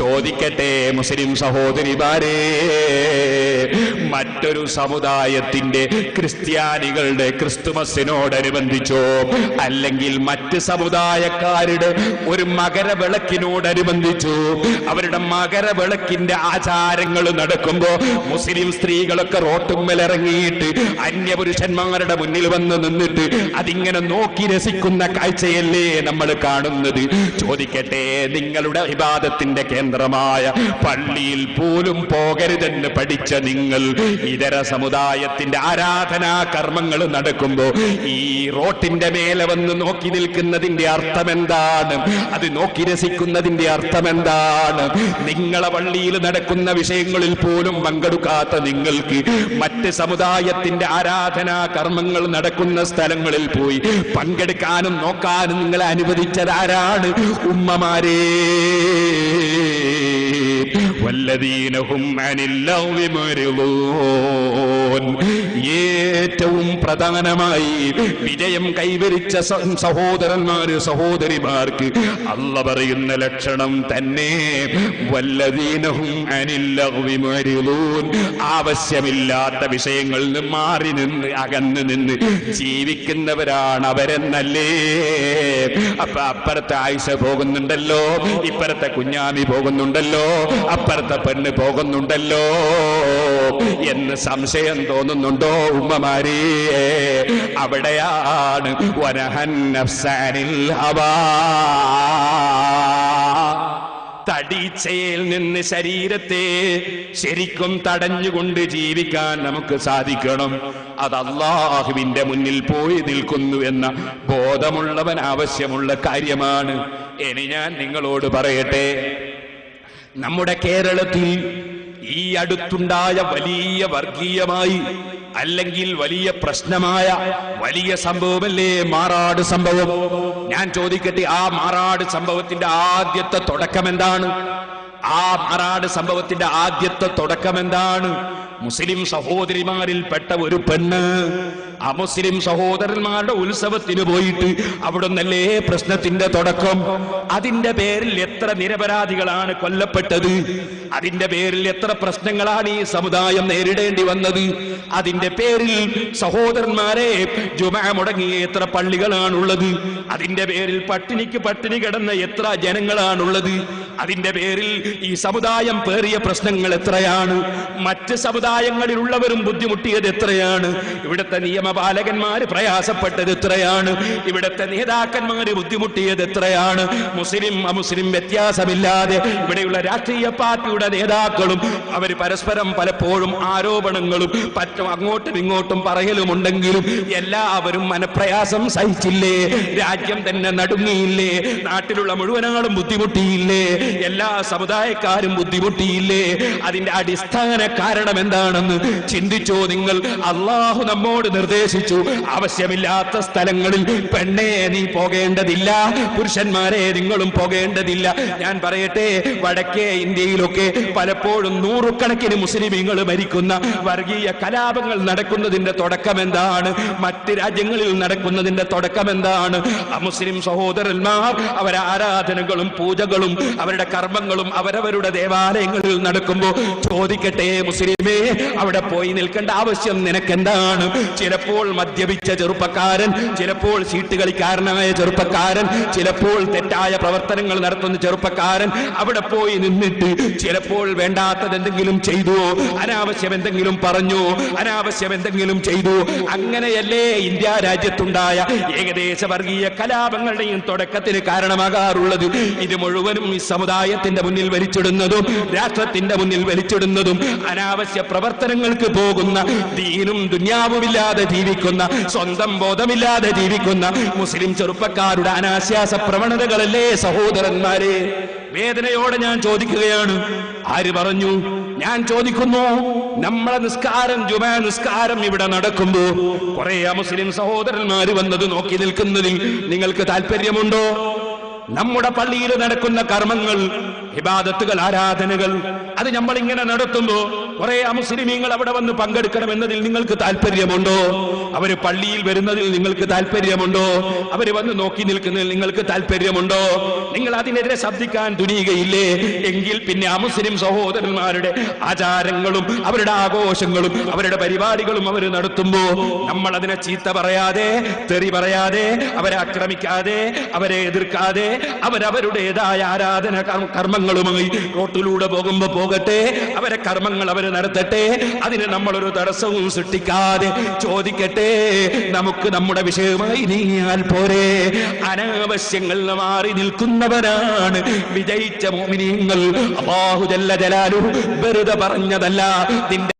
ചോദിക്കട്ടെ മുസ്ലിം സഹോദരിമാരെ. മറ്റൊരു സമുദായത്തിന്റെ ക്രിസ്ത്യാനികളുടെ ക്രിസ്തുമസിനോടനുബന്ധിച്ചോ അല്ലെങ്കിൽ മറ്റ് സമുദായക്കാരുടെ ഒരു മകരവിളക്കിനോടനുബന്ധിച്ചു അവരുടെ മകരവിളക്കിന്റെ ആചാരങ്ങൾ നടക്കുമ്പോ മുസ്ലിം സ്ത്രീകളൊക്കെ റോട്ടുമ്മലിറങ്ങിയിട്ട് അന്യപുരുഷന്മാരുടെ മുന്നിൽ വന്ന് നിന്നിട്ട് അതിങ്ങനെ നോക്കി രസിക്കുന്ന കാഴ്ചയല്ലേ നമ്മൾ കാണുന്നത്? ചോദിക്കട്ടെ നിങ്ങളുടെ വിവാദത്തിന്റെ കേന്ദ്രമായ പള്ളിയിൽ പോലും പോകരുതെന്ന് പഠിച്ച നിങ്ങൾ ഇതര സമുദായത്തിന്റെ ആരാധനാ കർമ്മങ്ങൾ നടക്കുമ്പോ ഈ റോട്ടിന്റെ മേലെ വന്ന് നോക്കി നിൽക്കുന്നതിന്റെ അർത്ഥം എന്താണ് അത് നോക്കി രസിക്കുന്നതിന്റെ അർത്ഥം എന്താണ് നിങ്ങളെ പള്ളിയിൽ നടക്കുന്ന വിഷയങ്ങളിൽ പോലും പങ്കെടുക്കാത്ത നിങ്ങൾക്ക് മറ്റ് സമുദായത്തിന്റെ ആരാധനാ കർമ്മങ്ങൾ നടക്കുന്ന സ്ഥലങ്ങളിൽ പോയി പങ്കെടുക്കാനും നോക്കാനും നിങ്ങളെ ഉമ്മമാരേ വല്ലദീനഹും അനില്ലൗവി മുഅ്രിദൂൻ. ഏറ്റവും പ്രധാനമായി വിജയം കൈവരിച്ച സഹോദരന്മാര് സഹോദരിമാർക്ക് അല്ല പറയുന്ന ലക്ഷണം തന്നെ വല്ലദീനഹും അനില്ലൂൻ. ആവശ്യമില്ലാത്ത വിഷയങ്ങളിൽ നിന്ന് മാറി നിന്ന് അകന്ന് നിന്ന് ജീവിക്കുന്നവരാണ് അവരെന്നല്ലേ അപ്പൊ അപ്പുറത്തെ ആയിഷ പോകുന്നുണ്ടല്ലോ ഇപ്പുറത്തെ കുഞ്ഞാമി പോകുന്നുണ്ടല്ലോ അപ്പുറത്തെ പെണ്ണ് പോകുന്നുണ്ടല്ലോ എന്ന് സംശയം തോന്നുന്നുണ്ടോ ഉമ്മമാരിയെ അവിടെയാണ് വനഹൻ നഫ്സാനിൽ ഹവാ. തടീച്ചയിൽ നിന്ന് ശരീരത്തെ ശരിക്കും തടഞ്ഞുകൊണ്ട് ജീവിക്കാൻ നമുക്ക് സാധിക്കണം. അത് അള്ളാഹുവിന്റെ മുന്നിൽ പോയി നിൽക്കുന്നു എന്ന ബോധമുള്ളവൻ ആവശ്യമുള്ള കാര്യമാണ്. ഇനി ഞാൻ നിങ്ങളോട് പറയട്ടെ നമ്മുടെ കേരളത്തിൽ ഈ അടുത്തുണ്ടായ വലിയ വർഗീയമായി അല്ലെങ്കിൽ വലിയ പ്രശ്നമായ വലിയ സംഭവമല്ലേ മാറാട് സംഭവം? ഞാൻ ചോദിക്കട്ടെ ആ മാറാട് സംഭവത്തിന്റെ ആദ്യത്തെ തുടക്കം എന്താണ് ആ മാറാട് സംഭവത്തിന്റെ ആദ്യത്തെ തുടക്കം എന്താണ് മുസ്ലിം സഹോദരിമാരിൽപ്പെട്ട ഒരു പെണ്ണ് അമുസ്ലിം സഹോദരന്മാരുടെ ഉത്സവത്തിന് പോയിട്ട് അവിടെ നിന്നല്ലേ പ്രശ്നത്തിന്റെ തുടക്കം? അതിന്റെ പേരിൽ എത്ര നിരപരാധികളാണ് കൊല്ലപ്പെട്ടത്? അതിന്റെ പേരിൽ എത്ര പ്രശ്നങ്ങളാണ് ഈ സമുദായം നേരിടേണ്ടി വന്നത്? അതിന്റെ പേരിൽ സഹോദരന്മാരെ ജുമ മുടങ്ങിയ എത്ര പള്ളികളാണുള്ളത്? അതിന്റെ പേരിൽ പട്ടിണിക്ക് പട്ടിണി കിടന്ന എത്ര ജനങ്ങളാണുള്ളത്? അതിന്റെ പേരിൽ ഈ സമുദായം പേറിയ പ്രശ്നങ്ങൾ എത്രയാണ്? മറ്റ് സമുദായങ്ങളിലുള്ളവരും ബുദ്ധിമുട്ടിയത് എത്രയാണ്? ഇവിടുത്തെ നിയമപാലകന്മാർ പ്രയാസപ്പെട്ടത് എത്രയാണ്? ഇവിടുത്തെ നേതാക്കന്മാർ ബുദ്ധിമുട്ടിയത് എത്രയാണ്? മുസ്ലിം അമുസ്ലിം വ്യത്യാസമില്ലാതെ ഇവിടെയുള്ള രാഷ്ട്രീയ പാർട്ടിയുടെ നേതാക്കളും അവർ പരസ്പരം പലപ്പോഴും ആരോപണങ്ങളും പറ്റും അങ്ങോട്ടും ഇങ്ങോട്ടും പറയലുമുണ്ടെങ്കിലും എല്ലാവരും മനപ്രയാസം സഹിച്ചില്ലേ? രാജ്യം തന്നെ നടുങ്ങിയില്ലേ? നാട്ടിലുള്ള മുഴുവനാളും ബുദ്ധിമുട്ടിയില്ലേ? എല്ലാ സമുദായക്കാരും ബുദ്ധിമുട്ടിയില്ലേ? അതിന്റെ അടിസ്ഥാന കാരണം എന്താണെന്ന് ചിന്തിച്ചോ നിങ്ങൾ? അള്ളാഹു നമ്മോട് നിർദ്ദേശിച്ചു. ആവശ്യമില്ലാത്ത സ്ഥലങ്ങളിൽ പെണ്ണെ നീ പോകേണ്ടതില്ല പുരുഷന്മാരെ നിങ്ങളും പോകേണ്ടതില്ല. ഞാൻ പറയട്ടെ വടക്കേ ഇന്ത്യയിലൊക്കെ പലപ്പോഴും നൂറുകണക്കിന് മുസ്ലിമീങ്ങൾ മരിക്കുന്ന വർഗീയ കലാപങ്ങൾ നടക്കുന്നതിന്റെ തുടക്കം എന്താണ് മറ്റ് രാജ്യങ്ങളിൽ നടക്കുന്നതിന്റെ തുടക്കം എന്താണ് മുസ്ലിം സഹോദരന്മാർ അവരെ ആരാധനകളും പൂജകളും അവരുടെ കർമ്മങ്ങളും അവരവരുടെ ദേവാലയങ്ങളിൽ നടക്കുമ്പോൾ ചോദിക്കട്ടെ മുസ്ലിമേ അവിടെ പോയി നിൽക്കേണ്ട ആവശ്യം നിനക്കെന്താണ്? ചിലപ്പോൾ മദ്യപിച്ച ചെറുപ്പക്കാരൻ ചിലപ്പോൾ ചീട്ട് കളിക്കാരനായ ചെറുപ്പക്കാരൻ ചിലപ്പോൾ തെറ്റായ പ്രവർത്തനങ്ങൾ നടത്തുന്ന ചെറുപ്പക്കാരൻ അവിടെ പോയി നിന്നിട്ട് ചിലപ്പോൾ വേണ്ടാത്തത് എന്തെങ്കിലും ചെയ്തു. അനാവശ്യം എന്തെങ്കിലും പറഞ്ഞു അനാവശ്യം എന്തെങ്കിലും ചെയ്തു. അങ്ങനെയല്ലേ ഇന്ത്യ രാജ്യത്തുണ്ടായ ഏകദേശ വർഗീയ കലാപങ്ങളുടെയും തുടക്കത്തിന് കാരണമാകാറുള്ളത്. ഇത് മുഴുവനും ഈ സമുദായത്തിന്റെ മുന്നിൽ വലിച്ചിടുന്നതും രാഷ്ട്രത്തിന്റെ മുന്നിൽ വലിച്ചിടുന്നതും അനാവശ്യ പ്രവർത്തനങ്ങൾക്ക് പോകുന്ന ദീനും ദുന്യാവുമില്ലാതെ ജീവിക്കുന്ന സ്വന്തം ബോധമില്ലാതെ ജീവിക്കുന്ന മുസ്ലിം ചെറുപ്പക്കാരുടെ അനാശ്വാസ പ്രവണതകളല്ലേ സഹോദരന്മാരെ? വേദനയോടെ ഞാൻ ചോദിക്കുകയാണ്. ആര് പറഞ്ഞു? ഞാൻ ചോദിക്കുന്നു. നമ്മളെ നിസ്കാരം ജുമാ നിസ്കാരം ഇവിടെ നടക്കുമ്പോ കുറെ മുസ്ലിം സഹോദരന്മാര് വന്നത് നോക്കി നിൽക്കുന്നതിൽ നിങ്ങൾക്ക് താല്പര്യമുണ്ടോ? നമ്മുടെ പള്ളിയിൽ നടക്കുന്ന കർമ്മങ്ങൾ ഇബാദത്തുകൾ ആരാധനകൾ അത് നമ്മൾ ഇങ്ങനെ നടത്തുമ്പോ കുറെ അമുസ്ലിമീങ്ങൾ അവിടെ വന്ന് പങ്കെടുക്കണം എന്നതിൽ നിങ്ങൾക്ക് താല്പര്യമുണ്ടോ? അവർ പള്ളിയിൽ വരുന്നതിൽ നിങ്ങൾക്ക് താല്പര്യമുണ്ടോ? അവർ വന്ന് നോക്കി നിൽക്കുന്നതിൽ നിങ്ങൾക്ക് താല്പര്യമുണ്ടോ? നിങ്ങൾ അതിനെതിരെ ശബ്ദിക്കാൻ തുനിയുകയില്ലേ? എങ്കിൽ പിന്നെ അമുസ്ലിം സഹോദരന്മാരുടെ ആചാരങ്ങളും അവരുടെ ആഘോഷങ്ങളും അവരുടെ പരിപാടികളും അവർ നടത്തുമ്പോ നമ്മൾ അതിനെ ചീത്ത പറയാതെ തെറി പറയാതെ അവരെ ആക്രമിക്കാതെ അവരെ എതിർക്കാതെ അവരവരുടേതായ ആരാധന കർമ്മ- കർമ്മങ്ങളുമായി റോട്ടിലൂടെ പോകുമ്പോ പോകട്ടെ. അവരെ കർമ്മങ്ങൾ അവർ നടത്തട്ടെ. അതിന് നമ്മളൊരു തടസ്സവും സൃഷ്ടിക്കാതെ ചോദിക്കട്ടെ. നമുക്ക് നമ്മുടെ വിഷയമായി നീങ്ങിയാൽ പോരെ. അനാവശ്യങ്ങൾ മാറി നിൽക്കുന്നവരാണ് വിജയിച്ച മോമിനിയങ്ങൾ. അബാഹുജല്ല ജല്ല വെറുതെ പറഞ്ഞതല്ല. നിന്റെ